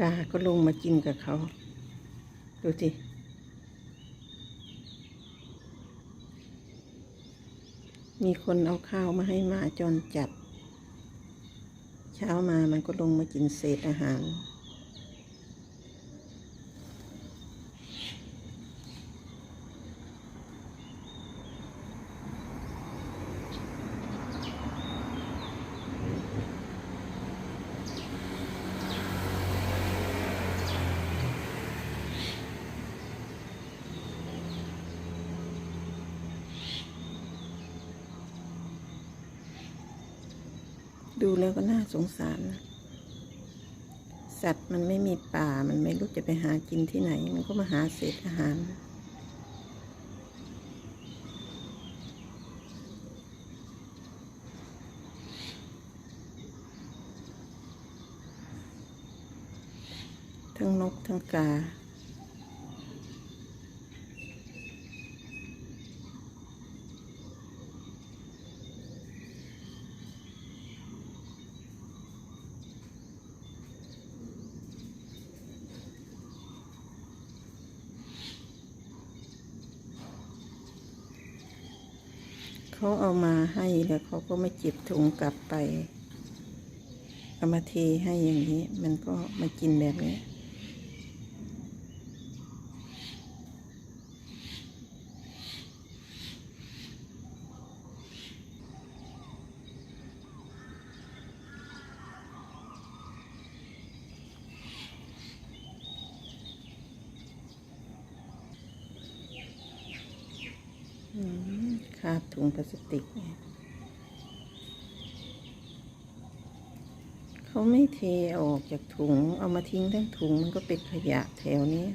กาก็ลงมากินกับเขา ดูสิมีคนเอาข้าวมาให้หมาจรจัด เช้ามามันก็ลงมากินเศษอาหาร ดูแล้วก็น่าสงสารนะสัตว์มันไม่มีป่ามันไม่รู้จะไปหากินที่ไหน มันก็มาหาเศษอาหาร ทั้งนกทั้งกา เขาเอามาให้แล้วเขาก็ไม่เก็บถุงกลับไปเอามาเทให้อย่างนี้ มันก็มากินแบบนี้ อืมคาบถุงพลาสติกเนี่ยเขาไม่เทออกจากถุง เอามาทิ้งทั้งถุงมันก็เป็นขยะแถวนี้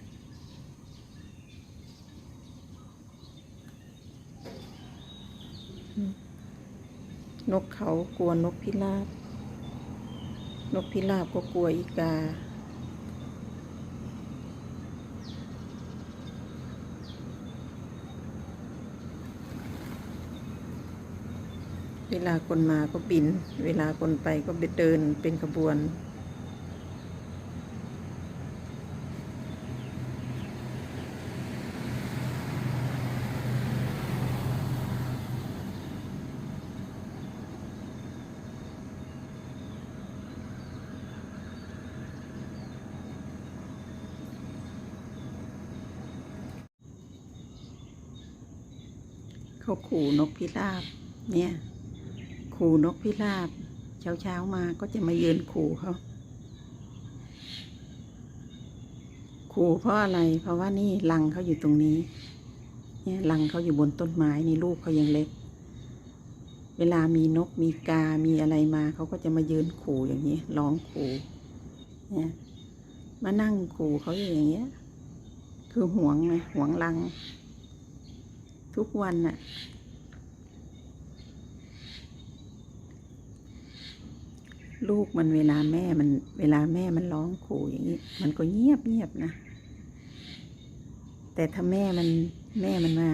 นกเขากลัวนกพิราบ นกพิราบก็กลัวอีกา เวลาคนมาก็บิน เวลาคนไปก็ไปเดินเป็นขบวน เขาขู่นกพิราบเนี่ย ขู่นกพิราบ เช้าเช้ามาก็จะมายืนขู่เขาขู่เพราะอะไร เพราะว่านี่รังเขาอยู่ตรงนี้ เนี่ยรังเขาอยู่บนต้นไม้นี่ลูกเขายังเล็ก เวลามีนกมีกา มีอะไรมาเขาก็จะมายืนขู่อย่างนี้ร้องขู่ เนี่ย มานั่งขู่เขาอย่างเงี้ย คือหวงไงหวงรัง ทุกวันน่ะ ลูกมันเวลาแม่มัน เวลาแม่มันร้องขู่อย่างนี้ มันก็เงียบเงียบนะ แต่ถ้าแม่มันแม่มันมา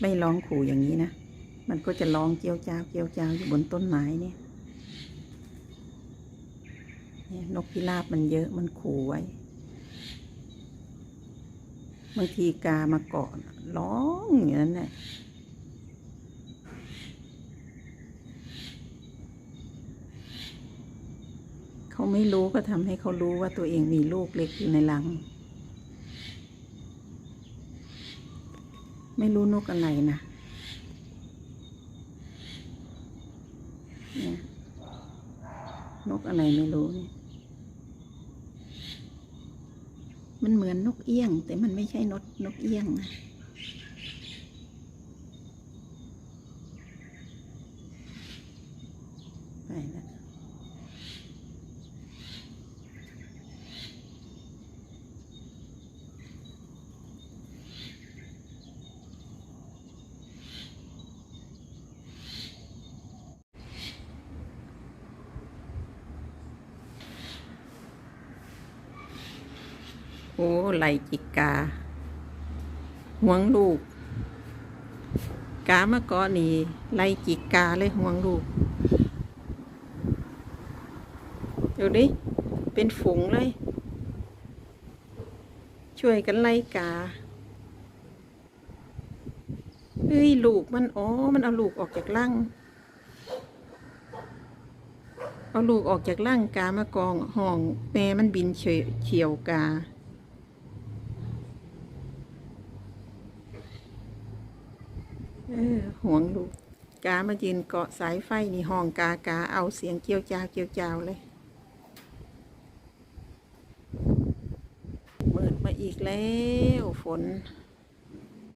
ไม่ร้องขู่อย่างนี้นะ มันก็จะร้องเจียวจ้าวเจียวจ้าวอยู่บนต้นไม้เนี่ยนกพิราบมันเยอะมันขู่ไว้ บางทีกามาเกาะร้องอย่างนั้นน่ะ เขาไม่รู้ก็ทำให้เขารู้ว่าตัวเองมีลูกเล็กอยู่ในรัง ไม่รู้นกอะไรนะเนี่ยนกอะไรไม่รู้เนี่ยมันเหมือนนกเอี้ยง แต่มันไม่ใช่นกนกเอี้ยงนะ อ้ไหลจิกกาห่วงลูก กามาก่อนนี่ไลจิกกาเลยห่วงลูกดูดิ เป็นฝูงเลย ช่วยกันไล่กาเฮ้ยลูกมันอ๋อ มันเอาลูกออกจากร่างเอาลูกออกจากร่างกามากองห้องแม่มันบินเฉียวกา เออห่วงลูกกามายืนเกาะสายไฟนี่ห้องกากาเอาเสียงเกี่ยวจาวเกี่ยวจาวเลยมืดมาอีกแล้วฝน